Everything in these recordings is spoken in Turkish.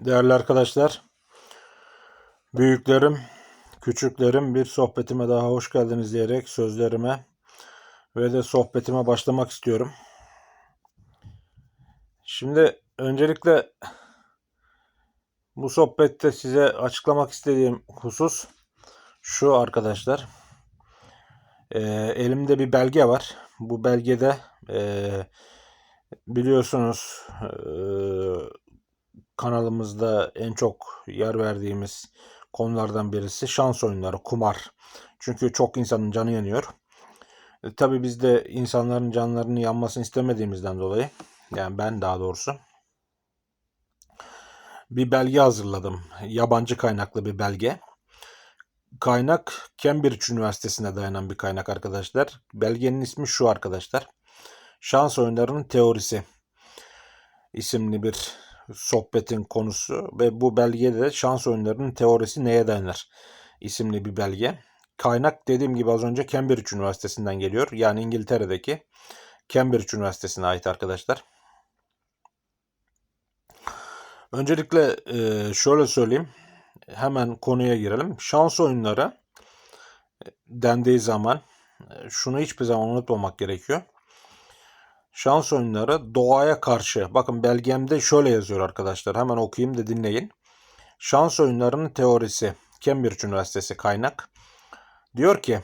Değerli arkadaşlar, büyüklerim, küçüklerim bir sohbetime daha hoş geldiniz diyerek sözlerime ve de sohbetime başlamak istiyorum. Şimdi öncelikle bu sohbette size açıklamak istediğim husus şu arkadaşlar. Ee, elimde bir belge var. Bu belgede ee, biliyorsunuz ee, kanalımızda en çok yer verdiğimiz konulardan birisi şans oyunları, kumar. Çünkü çok insanın canı yanıyor. E, tabii biz de insanların canlarının yanmasını istemediğimizden dolayı, yani ben daha doğrusu bir belge hazırladım. Yabancı kaynaklı bir belge. Kaynak Cambridge Üniversitesi'ne dayanan bir kaynak arkadaşlar. Belgenin ismi şu arkadaşlar. Şans oyunlarının teorisi isimli bir sohbetin konusu ve bu belgede de şans oyunlarının teorisi neye dayanır isimli bir belge. Kaynak dediğim gibi az önce Cambridge Üniversitesi'nden geliyor. Yani İngiltere'deki Cambridge Üniversitesi'ne ait arkadaşlar. Öncelikle e, şöyle söyleyeyim. Hemen konuya girelim. Şans oyunları e, dendiği zaman e, şunu hiçbir zaman unutmamak gerekiyor. Şans oyunları doğaya karşı. Bakın belgemde şöyle yazıyor arkadaşlar. Hemen okuyayım da dinleyin. Şans oyunlarının teorisi. Cambridge Üniversitesi kaynak. Diyor ki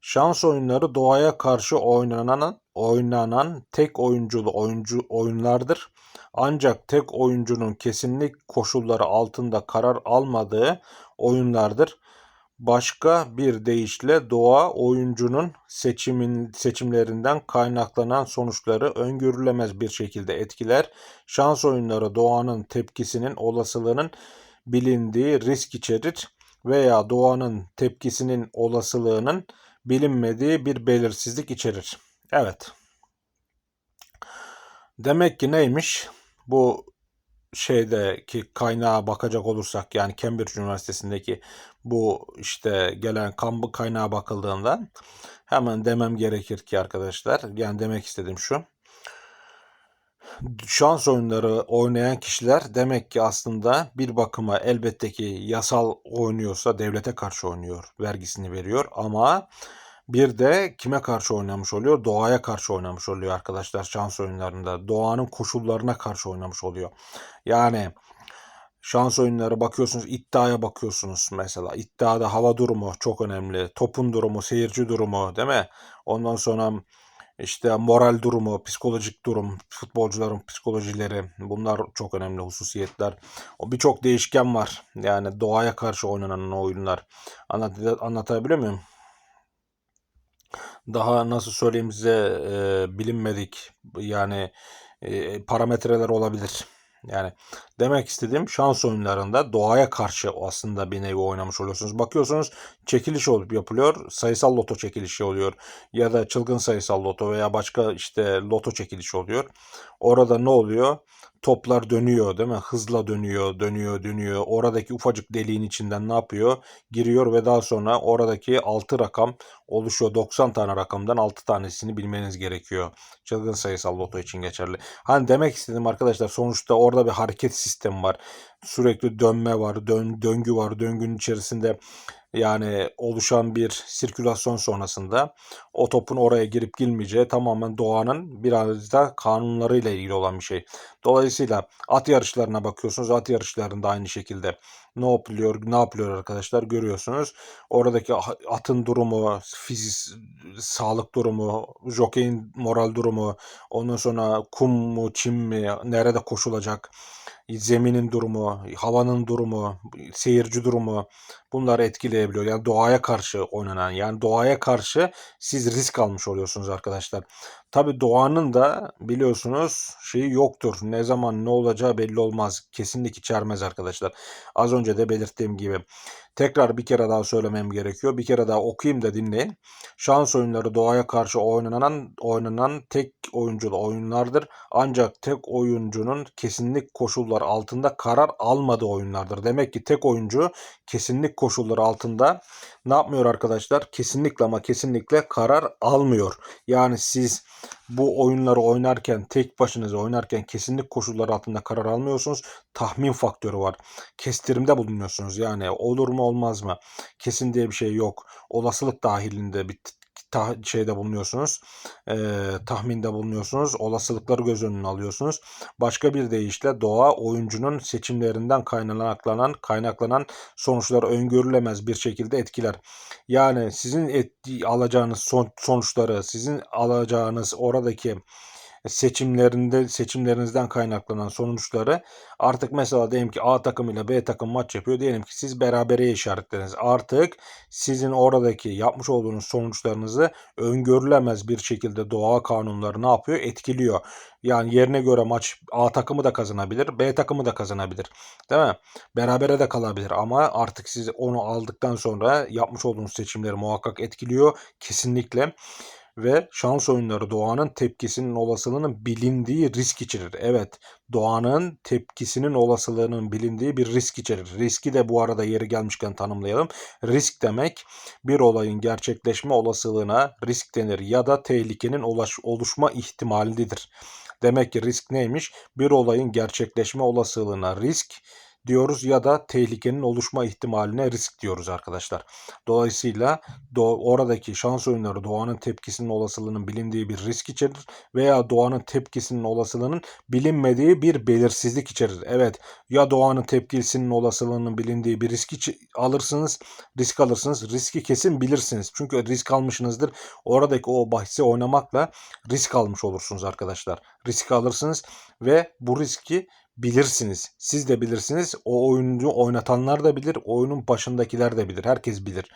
şans oyunları doğaya karşı oynanan oynanan tek oyunculu oyuncu oyunlardır. Ancak tek oyuncunun kesinlik koşulları altında karar almadığı oyunlardır. Başka bir deyişle doğa oyuncunun seçimin seçimlerinden kaynaklanan sonuçları öngörülemez bir şekilde etkiler. Şans oyunları doğanın tepkisinin olasılığının bilindiği risk içerir veya doğanın tepkisinin olasılığının bilinmediği bir belirsizlik içerir. Evet. Demek ki neymiş? Bu şeydeki kaynağa bakacak olursak yani Cambridge Üniversitesi'ndeki bu işte gelen kan kaynağa bakıldığında hemen demem gerekir ki arkadaşlar yani demek istediğim şu. Şans oyunları oynayan kişiler demek ki aslında bir bakıma elbette ki yasal oynuyorsa devlete karşı oynuyor, vergisini veriyor ama bir de kime karşı oynamış oluyor? Doğaya karşı oynamış oluyor arkadaşlar şans oyunlarında. Doğanın koşullarına karşı oynamış oluyor. Yani şans oyunları bakıyorsunuz iddiaya bakıyorsunuz mesela. İddiada hava durumu çok önemli. Topun durumu, seyirci durumu değil mi? Ondan sonra işte moral durumu, psikolojik durum, futbolcuların psikolojileri bunlar çok önemli hususiyetler. O birçok değişken var. Yani doğaya karşı oynanan oyunlar. Anlat, anlatabiliyor muyum? Daha nasıl söyleyeyim size e, bilinmedik yani e, parametreler olabilir. Yani demek istediğim şans oyunlarında doğaya karşı aslında bir nevi oynamış oluyorsunuz. Bakıyorsunuz çekiliş olup yapılıyor. Sayısal loto çekilişi oluyor. Ya da çılgın sayısal loto veya başka işte loto çekilişi oluyor. Orada ne oluyor? Toplar dönüyor değil mi? Hızla dönüyor, dönüyor, dönüyor. Oradaki ufacık deliğin içinden ne yapıyor? Giriyor ve daha sonra oradaki 6 rakam oluşuyor. 90 tane rakamdan 6 tanesini bilmeniz gerekiyor. Çılgın sayısal loto için geçerli. Hani demek istedim arkadaşlar sonuçta orada bir hareket sistemi var. Sürekli dönme var, dön, döngü var. Döngünün içerisinde yani oluşan bir sirkülasyon sonrasında o topun oraya girip girmeyeceği tamamen doğanın biraz da kanunlarıyla ilgili olan bir şey. Dolayısıyla at yarışlarına bakıyorsunuz. At yarışlarında aynı şekilde ne yapılıyor, ne yapılıyor arkadaşlar görüyorsunuz. Oradaki atın durumu, fizik, sağlık durumu, jokeyin moral durumu, ondan sonra kum mu, çim mi, nerede koşulacak, zeminin durumu, havanın durumu, seyirci durumu bunlar etkileyebiliyor. Yani doğaya karşı oynanan yani doğaya karşı siz risk almış oluyorsunuz arkadaşlar. Tabi doğanın da biliyorsunuz şeyi yoktur. Ne zaman ne olacağı belli olmaz. Kesinlik içermez arkadaşlar. Az önce de belirttiğim gibi. Tekrar bir kere daha söylemem gerekiyor. Bir kere daha okuyayım da dinleyin. Şans oyunları doğaya karşı oynanan oynanan tek oyunculu oyunlardır. Ancak tek oyuncunun kesinlik koşullar altında karar almadığı oyunlardır. Demek ki tek oyuncu kesinlik koşulları altında ne yapmıyor arkadaşlar? Kesinlikle ama kesinlikle karar almıyor. Yani siz bu oyunları oynarken tek başınıza oynarken kesinlik koşulları altında karar almıyorsunuz. Tahmin faktörü var. Kestirimde bulunuyorsunuz. Yani olur mu olmaz mı? Kesin diye bir şey yok. Olasılık dahilinde bir ta- şeyde bulunuyorsunuz. E, tahminde bulunuyorsunuz. Olasılıkları göz önüne alıyorsunuz. Başka bir deyişle doğa oyuncunun seçimlerinden kaynaklanan kaynaklanan sonuçları öngörülemez bir şekilde etkiler. Yani sizin et, alacağınız son, sonuçları, sizin alacağınız oradaki seçimlerinde seçimlerinizden kaynaklanan sonuçları artık mesela diyelim ki A takım ile B takım maç yapıyor. Diyelim ki siz berabere işaretlediniz. Artık sizin oradaki yapmış olduğunuz sonuçlarınızı öngörülemez bir şekilde doğa kanunları ne yapıyor? Etkiliyor. Yani yerine göre maç A takımı da kazanabilir, B takımı da kazanabilir. Değil mi? Berabere de kalabilir ama artık siz onu aldıktan sonra yapmış olduğunuz seçimleri muhakkak etkiliyor. Kesinlikle ve şans oyunları doğanın tepkisinin olasılığının bilindiği risk içerir. Evet, doğanın tepkisinin olasılığının bilindiği bir risk içerir. Riski de bu arada yeri gelmişken tanımlayalım. Risk demek bir olayın gerçekleşme olasılığına risk denir ya da tehlikenin oluşma ihtimalidir. Demek ki risk neymiş? Bir olayın gerçekleşme olasılığına risk, diyoruz ya da tehlikenin oluşma ihtimaline risk diyoruz arkadaşlar. Dolayısıyla do oradaki şans oyunları doğanın tepkisinin olasılığının bilindiği bir risk içerir veya doğanın tepkisinin olasılığının bilinmediği bir belirsizlik içerir. Evet ya doğanın tepkisinin olasılığının bilindiği bir risk alırsınız, risk alırsınız. Riski kesin bilirsiniz. Çünkü risk almışsınızdır. Oradaki o bahsi oynamakla risk almış olursunuz arkadaşlar. Risk alırsınız ve bu riski bilirsiniz. Siz de bilirsiniz. O oyuncu oynatanlar da bilir. Oyunun başındakiler de bilir. Herkes bilir.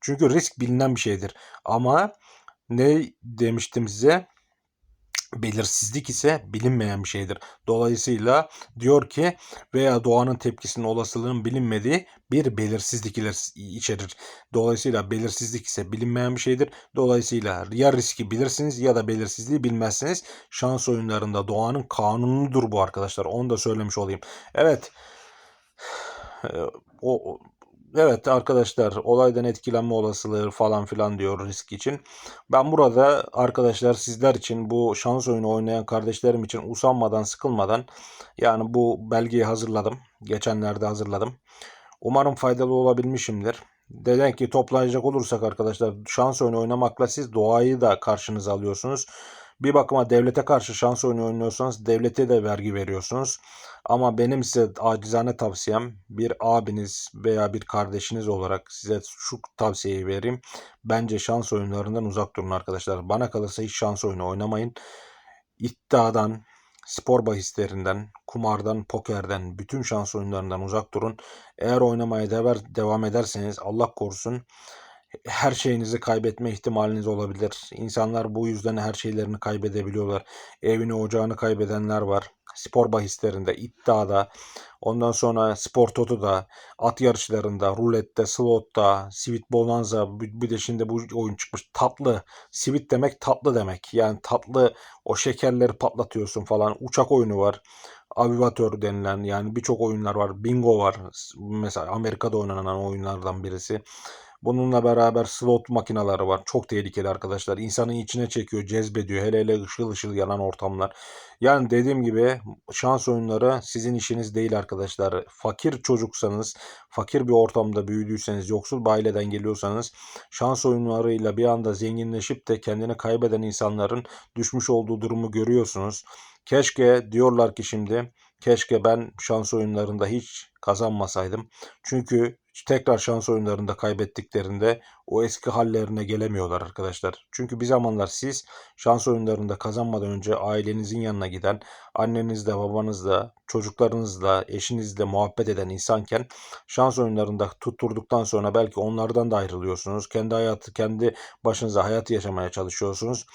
Çünkü risk bilinen bir şeydir. Ama ne demiştim size? Belirsizlik ise bilinmeyen bir şeydir. Dolayısıyla diyor ki veya doğanın tepkisinin olasılığının bilinmediği bir belirsizlik içerir. Dolayısıyla belirsizlik ise bilinmeyen bir şeydir. Dolayısıyla ya riski bilirsiniz ya da belirsizliği bilmezsiniz. Şans oyunlarında doğanın kanunudur bu arkadaşlar. Onu da söylemiş olayım. Evet. O Evet arkadaşlar olaydan etkilenme olasılığı falan filan diyor risk için. Ben burada arkadaşlar sizler için bu şans oyunu oynayan kardeşlerim için usanmadan sıkılmadan yani bu belgeyi hazırladım. Geçenlerde hazırladım. Umarım faydalı olabilmişimdir. Deden ki toplayacak olursak arkadaşlar şans oyunu oynamakla siz doğayı da karşınıza alıyorsunuz. Bir bakıma devlete karşı şans oyunu oynuyorsanız devlete de vergi veriyorsunuz. Ama benim size acizane tavsiyem bir abiniz veya bir kardeşiniz olarak size şu tavsiyeyi vereyim. Bence şans oyunlarından uzak durun arkadaşlar. Bana kalırsa hiç şans oyunu oynamayın. İddiadan, spor bahislerinden, kumardan, pokerden, bütün şans oyunlarından uzak durun. Eğer oynamaya devam ederseniz Allah korusun her şeyinizi kaybetme ihtimaliniz olabilir. İnsanlar bu yüzden her şeylerini kaybedebiliyorlar. Evini, ocağını kaybedenler var. Spor bahislerinde, iddiada, ondan sonra spor totoda, at yarışlarında, rulette, slotta, sweet bonanza, bir de şimdi bu oyun çıkmış tatlı. Sweet demek tatlı demek. Yani tatlı o şekerleri patlatıyorsun falan. Uçak oyunu var. Avivatör denilen yani birçok oyunlar var. Bingo var. Mesela Amerika'da oynanan oyunlardan birisi. Bununla beraber slot makineleri var. Çok tehlikeli arkadaşlar. İnsanın içine çekiyor, cezbediyor. Hele hele ışıl ışıl yanan ortamlar. Yani dediğim gibi şans oyunları sizin işiniz değil arkadaşlar. Fakir çocuksanız, fakir bir ortamda büyüdüyseniz, yoksul bir aileden geliyorsanız şans oyunlarıyla bir anda zenginleşip de kendini kaybeden insanların düşmüş olduğu durumu görüyorsunuz. Keşke diyorlar ki şimdi keşke ben şans oyunlarında hiç kazanmasaydım. Çünkü tekrar şans oyunlarında kaybettiklerinde o eski hallerine gelemiyorlar arkadaşlar. Çünkü bir zamanlar siz şans oyunlarında kazanmadan önce ailenizin yanına giden, annenizle, babanızla, çocuklarınızla, eşinizle muhabbet eden insanken şans oyunlarında tutturduktan sonra belki onlardan da ayrılıyorsunuz. Kendi hayatı, kendi başınıza hayat yaşamaya çalışıyorsunuz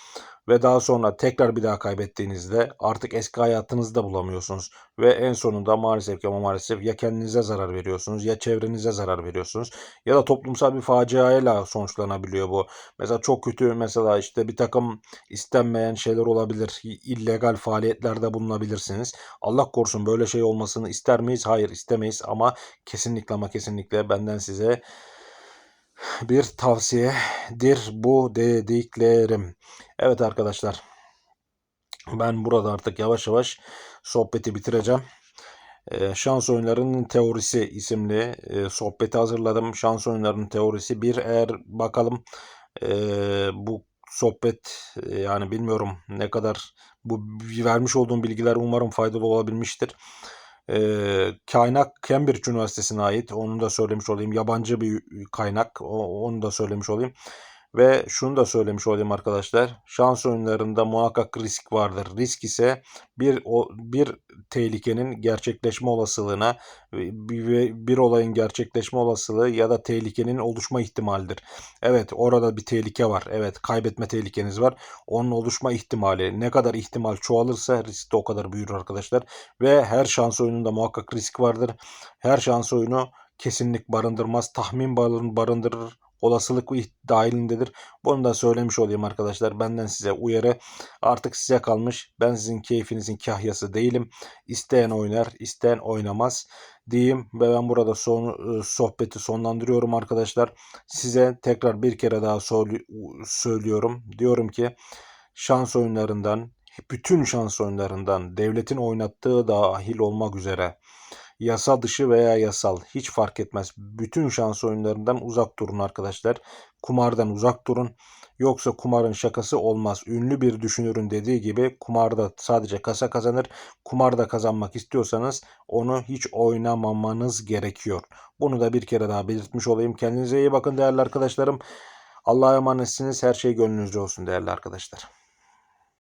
ve daha sonra tekrar bir daha kaybettiğinizde artık eski hayatınızı da bulamıyorsunuz ve en sonunda maalesef ki ama maalesef ya kendinize zarar veriyorsunuz ya çevrenize zarar veriyorsunuz ya da toplumsal bir faciayla sonuçlanabiliyor bu. Mesela çok kötü mesela işte bir takım istenmeyen şeyler olabilir. illegal faaliyetlerde bulunabilirsiniz. Allah korusun böyle şey olmasını ister miyiz? Hayır istemeyiz ama kesinlikle ama kesinlikle benden size bir tavsiyedir bu dediklerim. Evet arkadaşlar Ben burada artık yavaş yavaş sohbeti bitireceğim. Ee, Şans Oyunlarının Teorisi isimli e, sohbeti hazırladım. Şans Oyunlarının Teorisi bir eğer bakalım e, bu sohbet e, yani bilmiyorum ne kadar bu vermiş olduğum bilgiler umarım faydalı olabilmiştir. E, kaynak Cambridge Üniversitesi'ne ait. Onu da söylemiş olayım. Yabancı bir kaynak. O, onu da söylemiş olayım. Ve şunu da söylemiş olayım arkadaşlar. Şans oyunlarında muhakkak risk vardır. Risk ise bir o bir tehlikenin gerçekleşme olasılığına bir, bir olayın gerçekleşme olasılığı ya da tehlikenin oluşma ihtimalidir. Evet orada bir tehlike var. Evet kaybetme tehlikeniz var. Onun oluşma ihtimali ne kadar ihtimal çoğalırsa risk de o kadar büyür arkadaşlar. Ve her şans oyununda muhakkak risk vardır. Her şans oyunu kesinlik barındırmaz. Tahmin barındırır olasılık dahilindedir. Bunu da söylemiş olayım arkadaşlar. Benden size uyarı. Artık size kalmış. Ben sizin keyfinizin kahyası değilim. İsteyen oynar, isteyen oynamaz diyeyim ve ben burada son e, sohbeti sonlandırıyorum arkadaşlar. Size tekrar bir kere daha söylüyorum. Diyorum ki şans oyunlarından bütün şans oyunlarından devletin oynattığı dahil olmak üzere Yasa dışı veya yasal hiç fark etmez. Bütün şans oyunlarından uzak durun arkadaşlar. Kumardan uzak durun. Yoksa kumarın şakası olmaz. Ünlü bir düşünürün dediği gibi kumarda sadece kasa kazanır. Kumarda kazanmak istiyorsanız onu hiç oynamamanız gerekiyor. Bunu da bir kere daha belirtmiş olayım. Kendinize iyi bakın değerli arkadaşlarım. Allah'a emanetsiniz. Her şey gönlünüzce olsun değerli arkadaşlar.